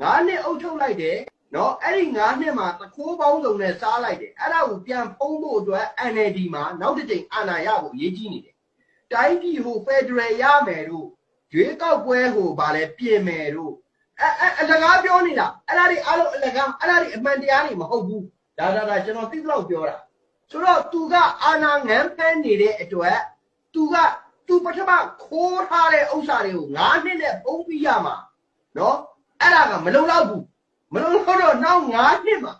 ငါးနှစ်အုပ်ချုပ်လိုက်တယ်နော်အဲ့ဒီငါးနှစ်မှာတခိုးပေါင်းစုံနဲ့စားလိုက်တယ်အဲ့ဒါကိုပြန်ဖုံးဖို့အတွက် NLD မှာနောက်တစ်ကြိမ်အာဏာရဖို့အရေးကြီးနေတယ်တိုင်းပြည်ဟိုဖက်ဒရယ်ရမယ်တို့ရွေးကောက်ပွဲဟိုဗာလဲပြင်မယ်တို့အဲအဲအလကားပြောနေတာအဲ့ဒါတွေအားလုံးအလကားအဲ့ဒါတွေအမှန်တရားတွေမဟုတ်ဘူးဒါဒါဒါကျွန်တော်သိတော့ပြောတာဆိုတော့သူကအာဏာငံဖမ်းနေတဲ့အတွက်သူကသူပထမခိုးထားတဲ့ဥစ္စာတွေကို၅နှစ်နဲ့ပုံပြီးရမှာနော် အဲ့ဒါကမလုံလောက်ဘူးမလုံလောက်တော့နောက်၅နှစ်မှာ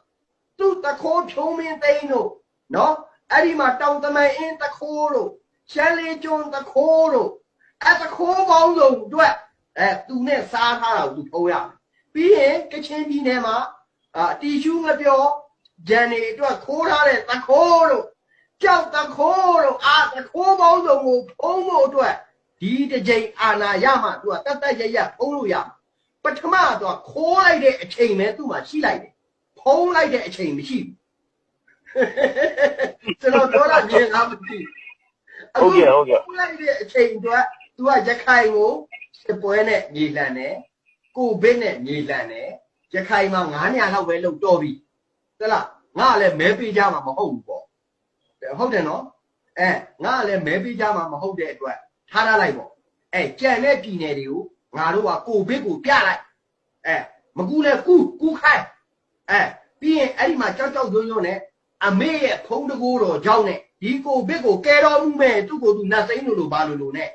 သူတခိုးဖြုံးမင်းသိန်းတို့နော်အဲ့ဒီမှာတောင်တမန်အင်းတခိုးတို့ရှမ်းလေးကျွန်းတခိုးတို့အဲ့တခိုးပေါင်းစုံအတွက်အဲသူနဲ့စားထားတာကိုသူဖုံးရမယ်ပြီးရင်ကချင်ပြည်နယ်မှာအာတီရှူးငပြောဂျန်နေအတွက်ခိုးထားတဲ့တခိုးတို့ကြောက်တခိုးတို့အာတခိုးပေါင်းစုံကိုဖုံးဖို့အတွက်ဒီတစ်ကြိမ်အာနာရမှသူကတတ်တတ်ရရဖုံးလို့ရမှာ ပထမတော့ခိုးလိုက်တဲ့အချိန်ပဲသူ့မှာရှိလိုက်တယ်ဖုံးလိုက်တဲ့အချိန်မရှိဘူးကျွန်တော်ပြောတာမြင်လားမသိဘူးဟုတ်ကဲ့ဟုတ်ကဲ့အခုလိုက်တဲ့အချိန်အတွက် तू ကရခိုင်ကိုစစ်ပွဲနဲ့မြေလှန်တယ်ကိုဗစ်နဲ့မြေလှန်တယ်ရခိုင်မှာ900လောက်ပဲလုံတော့ပြီသလားငါကလည်းမဲပေးကြမှာမဟုတ်ဘူးပေါ့ဟုတ်တယ်နော်အဲငါကလည်းမဲပေးကြမှာမဟုတ်တဲ့အတွက်ထားထားလိုက်ပေါ့အဲကြံတဲ့ပြည်နယ်တွေကို ငါတို့ကကိုဗစ်ကိုပြလိုက်အဲမကူလဲကူကူခိုင်းအဲပြီးရင်အဲ့ဒီမှာကြောက်ကြောက်ရွံ့ရွံ့နဲ့အမေရဲ့ဖုံးတကိုးတော်ကြောင့်နဲ့ဒီကိုဗစ်ကိုကဲတော်မှုမဲ့သူ့ကိုယ်သူနတ်သိန်းလို့လို့ဘာလို့လို့နဲ့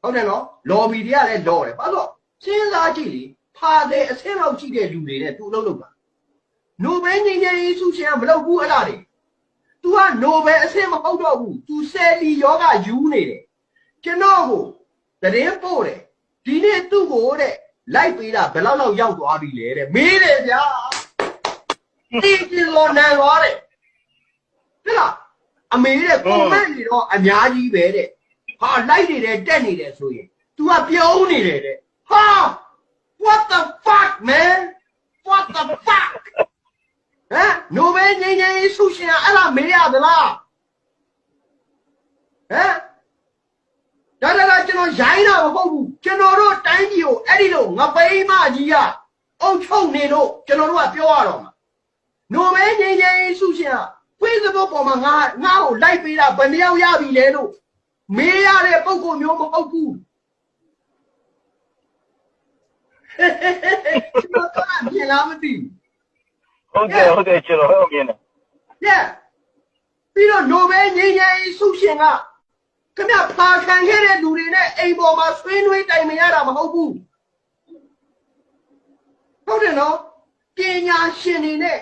ဟုတ်တယ်နော်လော်ဘီတွေကလည်းလော်တယ်ဘာလို့စဉ်းစားကြည့်လေဖာတဲ့အဆင့်လောက်ရှိတဲ့လူတွေနဲ့သူ့အလုပ်လုပ်တာနိုဘယ်ငြိမ်းချမ်းရေးဆုရှင်ကမလုပ်ဘူးအဲ့ဒါတွေ तू ကနိုဘယ်အဆင့်မဟုတ်တော့ဘူး तू ဆယ်လီယောဂယူနေတယ်ကျွန်တော်ကိုသတင်းပို့တယ် ဒီနေ့သူ့ကိုတဲ့လိုက်ပေးတာဘယ်လောက်လောက်ရောက်သွားပြီလဲတဲ့မေးတယ်ဗျာဒီဒီလောနန်သွားတယ်ဒီလားအမေတဲ့ကွန်မန့်နေတော့အများကြီးပဲတဲ့ဟာလိုက်နေတယ်တက်နေတယ်ဆိုရင် तू ကပြုံးနေတယ်တဲ့ဟာ what the fuck man what the fuck ဟမ်နိုဘယ်ငြိမ်းချမ်းရေးဆုရှင်ကအဲ့ဒါမေးရသလားဟမ်ဒါဒါဒါကျွန် တော်ရိုင်းတာမဟုတ်ဘူးကျွန်တော်တို့တိုင်းပြည်ကိုအဲ့ဒီလိုငပိမကြီးကအုပ်ချုပ်နေလို့ကျွန်တော်တို့ကပြောရတော့မှာနိုဘယ်ငြိမ်းချမ်းရေးဆုရှင်က Facebook ပေါ်မှာငါငါ့ကိုလိုက်ပေးတာဘယ်နှယောက်ရပြီလဲလို့မေးရတဲ့ပုံကိုမျိုးမဟုတ်ဘူးကျွန်တော်ကမြင်လားမသိဘူးဟုတ်ကဲ့ဟုတ်ကဲ့ကျွန်တော်ဟုတ်ကဲ့နော် Yeah ပြီးတော့နိုဘယ်ငြိမ်းချမ်းရေးဆုရှင်က ခင်ဗျဖာခံခဲ့တဲ့လူတွေနဲ့အိမ်ပေါ်မှာဆွေးနွေးတိုင်မရတာမဟုတ်ဘူးဟုတ်တယ်နော်ပညာရှင်တွေနဲ့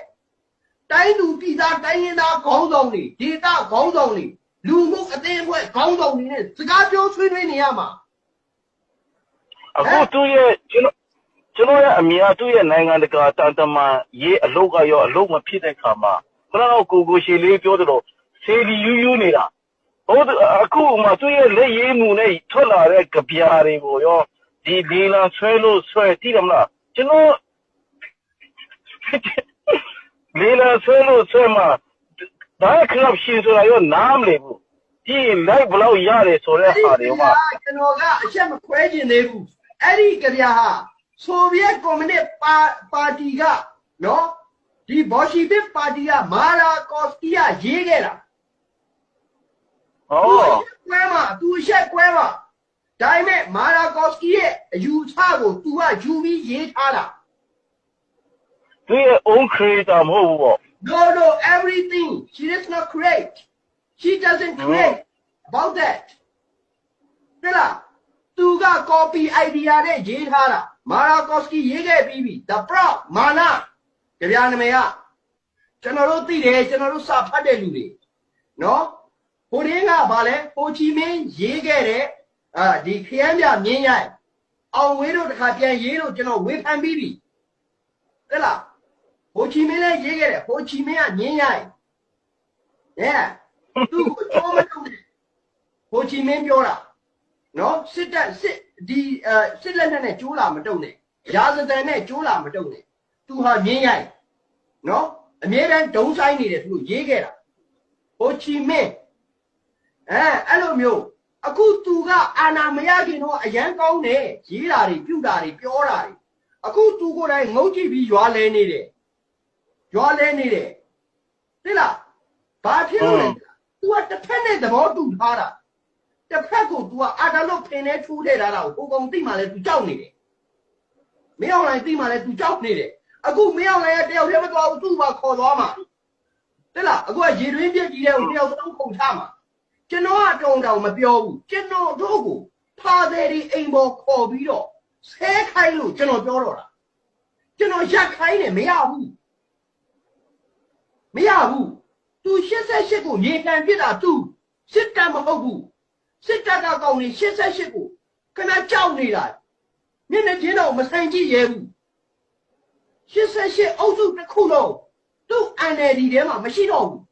တိုင်းသူပြည်သားတိုင်းရင်းသားခေါင်းဆောင်တွေဒေသခေါင်းဆောင်တွေလူမှုအသင်းအဖွဲ့ခေါင်းဆောင်တွေနဲ့စကားပြောဆွေးနွေးနေရမှာအခုသူ့ရဲ့ကျွန်တော်ကျွန်တော်ရဲ့အမြင်ကသူ့ရဲ့နိုင်ငံတကာတန်တမာရေးအလုပ်ကရောအလုပ်မဖြစ်တဲ့ခါမှာခဏတော့ကိုကိုရှည်လေးပြောသလိုဆေးဒီယူးယူးနေတာ ဟုတ်တယ်အခုမှသူ့ရဲ့လက်ရည်မှုနဲ့ထွက်လာတဲ့ကြပြားတွေကိုရောဒီဒီလာဆွဲလို့ဆွဲတိတယ်မလားကျွန်တော်လေလာဆွဲလို့ဆွဲမှာဒါခရပ်ရှင်ဆိုတာရောနားမလည်ဘူးဒီလိုက်ဘလောက်ရတယ်ဆိုတဲ့ဟာတွေမှာကျွန်တော်ကအချက်မခွဲကျင်သေးဘူးအဲ့ဒီကြပြဟာဆိုဗီယက်ကွန်မြူနစ်ပါပါတီကနော်ဒီဘော်ရှီဗစ်ပါတီကမာရာကော့စကီကရေးခဲ့တာ ဟော ကွဲမှာသူအချက်ကွဲမှာဒါပေမဲ့မာရာကော့စကီရဲ့အယူဆကို तू ကယူပြီးရေးထားတာ သူရဲ့ own creator မဟုတ်ဘူးပေါ့ no no everything she does not create she doesn't create about that တဲ့လားသူက copy idea နဲ့ရေးထားတာမာရာကော့စကီရေးခဲ့ပြီးပြီ the prop မာနာကြပြနာမည်ကကျွန်တော်တို့သိတယ်ကျွန်တော်တို့စာဖတ်တဲ့လူတွေနော် ဟိုတင်းကဗာလဲဟိုချီမင်းရေးခဲ့တဲ့အာဒီခရမ်းပြမြင်းရိုက်အောင်ဝေးတို့တခါပြန်ရေးလို့ကျွန်တော်ဝေဖန်ပြီးပြီတဲ့လားဟိုချီမင်းလည်းရေးခဲ့တယ်ဟိုချီမင်းကမြင်းရိုက် yeah သူ့ကိုကြောမထုတ်နဲ့ဟိုချီမင်းပြောတာနော်စစ်တပ်စစ်ဒီအဲစစ်လက်နက်နဲ့ကျိုးလာမတုံနဲ့ရာဇသံနဲ့ကျိုးလာမတုံနဲ့သူဟာမြင်းရိုက်နော်အမြဲတမ်းဒုံဆိုင်နေတယ်သူတို့ရေးခဲ့တာဟိုချီမင်း အဲအဲ့လိုမျိုးအခုသူကအာနာမရခင်တော့အရန်ကောင်းတယ်ရေးတာတွေပြုတာတွေပြောတာတွေ အခုသူကိုယ်တိုင်ငုတ်ကြည့်ပြီးရွာလဲနေတယ်ရွာလဲနေတယ်သိလားဘာဖြစ်လို့လဲ तू ကတစ်ဖက်နဲ့သဘောတူထားတာတစ်ဖက်ကို तू ကအာတလို့ဖင်နေထူးထည့်ထားတာကိုဟိုကောင်သိမှလဲ तू ကြောက်နေတယ်မင်းအောင်လိုင်းသိမှလဲ तू ကြောက်နေတယ်အခုမင်းအောင်လိုင်းရဲ့တယောက်တည်းမသွားဘူးသူ့ဘာခေါ်သွားမှာသိလားအခုကရေတွင်းပြက်ကြီးတဲ့ကိုတယောက်သုံးခုန်ချမှာ ကျွန်တော်ကတုံတောင်မပြောဘူးကျွန်တော်တို့ကိုဖာသည်ဒီအိမ်ပေါ်ခေါ်ပြီးတော့ဆဲခိုင်းလို့ကျွန်တော်ပြောတော့တာကျွန်တော်ရက်ခိုင်းတယ်မရဘူးမရဘူးသူ88ကိုမြေတံပြစ်တာသူစစ်တပ်မဟုတ်ဘူးစစ်တပ်ကကောင်းနေ88ကိုခဏကြောက်နေတာမျက်နှာချင်းတော့မဆိုင်ကြည့်ရဲဘူး88အုပ်စုတစ်ခုလုံးသူ့ NLD ထဲမှာမရှိတော့ဘူး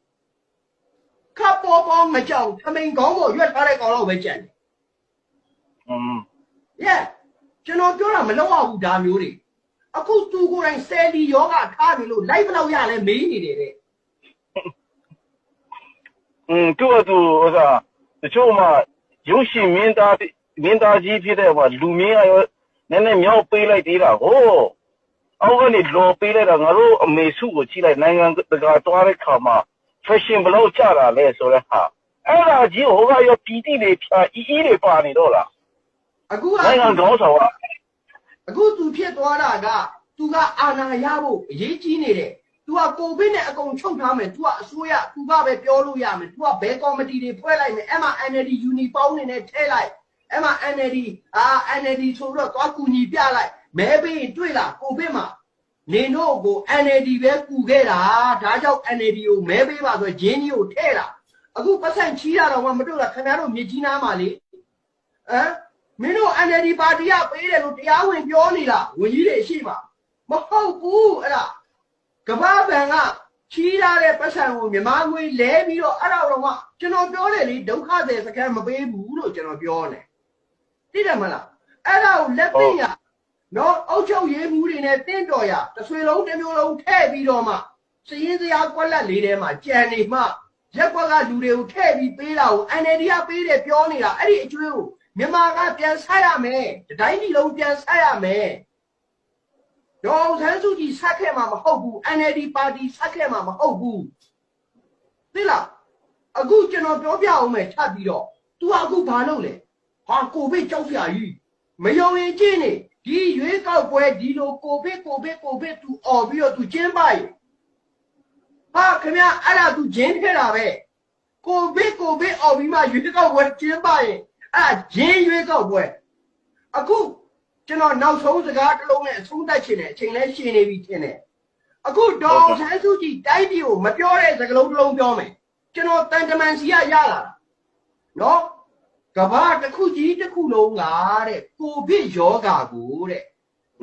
ခပ်ပေါ်ပေါ်မကြောက်ထမိန်ကောင်းပေါ်ရွက်ထားတဲ့ကောင်တော့ပဲကြံတယ် อืม ရဲ့ကျွန်တော်ပြောတာမလောက်အောင်ဘူးဒါမျိုးတွေအခုသူကိုယ်တိုင်ဆယ်လီယောဂထားပြီလို့လိုက်ဘလောက်ရလဲမေးနေတယ်တဲ့ อืมသူ့အတူဥစားတချို့မှရုပ်ရှင်မင်းသားမင်းသားကြီးဖြစ်တဲ့ဟိုလူမင်းကရောနည်းနည်းမြောက်ပေးလိုက်သေးတာဟိုအောက်ကနေလော်ပေးလိုက်တာငါတို့အမေစုကိုကြည့်လိုက်နိုင်ငံတကာတွားတဲ့ခါမှာ fashion ဘလို့ကြတာလဲဆိုတဲ့ဟာအဲ့ဒါကြီးဟိုကရောပီတိတွေဖြာအီအီတွေပါနေတော့လား အခုက နိုင်ငံကောင်းဆောင်က အခုသူဖြစ်သွားတာကသူကအာဏာရဖို့အရေးကြီးနေတယ်။ तू ကကိုဗစ်နဲ့အကုန်ချုပ်ထားမယ်။ तू ကအစိုးရ तू ကပဲပြောလို့ရမယ်။ तू ကဘယ်ကော်မတီတွေဖွဲ့လိုက်မယ်။အဲ့မှာ NLD uniform နေနဲ့ထည့်လိုက်။အဲ့မှာ NLD အာ NLD ဆိုတော့သွားကူညီပြလိုက်။မဲပေးရင်တွေ့လားကိုဗစ်မှာ နေတို့ကို NLD ပဲကူခဲ့တာ။ဒါကြောင့် NLD ကိုမဲပေးပါဆိုဂျင်းကြီးကိုထည့်လာ။အခုပတ်စံချီးရတော့မှမတွေ့လားခင်ဗျားတို့မြေကြီးနားမှာလေ။ဟမ်မင်းတို့ NLD ပါတီကပေးတယ်လို့တရားဝင်ပြောနေတာဝင်ကြီးတွေရှိမှာမဟုတ်ဘူးအဲ့ဒါကမ္ဘာဘဏ်ကချီးထားတဲ့ပတ်စံကိုမြန်မာငွေလဲပြီးတော့အဲ့ဒါတော့ကကျွန်တော်ပြောတယ်လေဒုက္ခသည်စကန်မပေးဘူးလို့ကျွန်တော်ပြောတယ်သိတယ်မလားအဲ့ဒါကိုလက်သိရ နော်အုတ်ချုပ်ရေးမှုတွေနဲ့တင့်တော်ရတစ်ဆွေလုံးတစ်မျိုးလုံးထည့်ပြီးတော့မှစည်ရင်စရာကွက်လက်လေးထဲမှာကြံနေမှရက်ကွက်ကလူတွေကိုထည့်ပြီးပေးတာကို NLD ကပေးတယ်ပြောနေတာအဲ့ဒီအကျွေးကိုမြန်မာကပြန်ဆက်ရမယ်တတိုင်းပြည်လုံးပြန်ဆက်ရမယ်ဒေါအောင်ဆန်းစုကြည်ဆက်ခဲ့မှာမဟုတ်ဘူး NLD ပါတီဆက်ခဲ့မှာမဟုတ်ဘူးသိလားအခုကျွန်တော်ပြောပြအောင်မယ်ထပ်ပြီးတော့ तू ကအခုဘာလုပ်လဲဟာကိုဗစ်ကြောက်စရာကြီးမယုံရင်ကျင်းနေ ဒီရွေးကောက်ပွဲဒီလိုကိုဗစ်ကိုဗစ်ကိုဗစ်သူអော်ပြီးတော့သူကျင်းပရေဟာခင်ဗျအဲ့ဒါသူဂျင်းထဲတာပဲကိုဗစ်ကိုဗစ်អော်ပြီးမှရွေးကောက်ပွဲကျင်းပရေအဲ့ဂျင်းရွေးကောက်ပွဲအခုကျွန်တော်နောက်ဆုံးစကားတစ်လုံးနဲ့အဆုံးသတ်ချင်တယ်အချိန်လဲရှင်နေပြီထင်တယ်အခုဒေါ်ဆန်းစုကြည်တိုက်ပြည်ကိုမပြောတဲ့စကားလုံးတစ်လုံးပြောမယ်ကျွန်တော်တန်တမန်စီကရလာတာနော် ကဘာတစ်ခုကြီးတစ်ခုလုံးကတဲ့ကိုဗစ်ယောဂါကိုတဲ့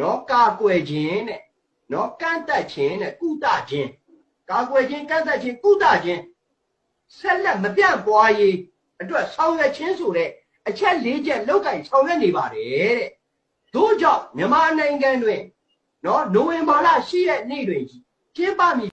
နော်ကာကွယ်ခြင်းတဲ့နော်ကန့်တက်ခြင်းတဲ့ကုသခြင်းကာကွယ်ခြင်းကန့်တက်ခြင်းကုသခြင်းဆက်လက်မပြန့်ပွားရေးအတွက်ဆောင်ရွက်ခြင်းဆိုတဲ့အချက်၄ချက်လောက်ကင်ဆောင်ရွက်နေပါတယ်တဲ့တို့ကြောင့်မြန်မာနိုင်ငံတွင်နော်နိုဝင်ဘာလ10ရက်နေ့တွင်ကျင်းပမည်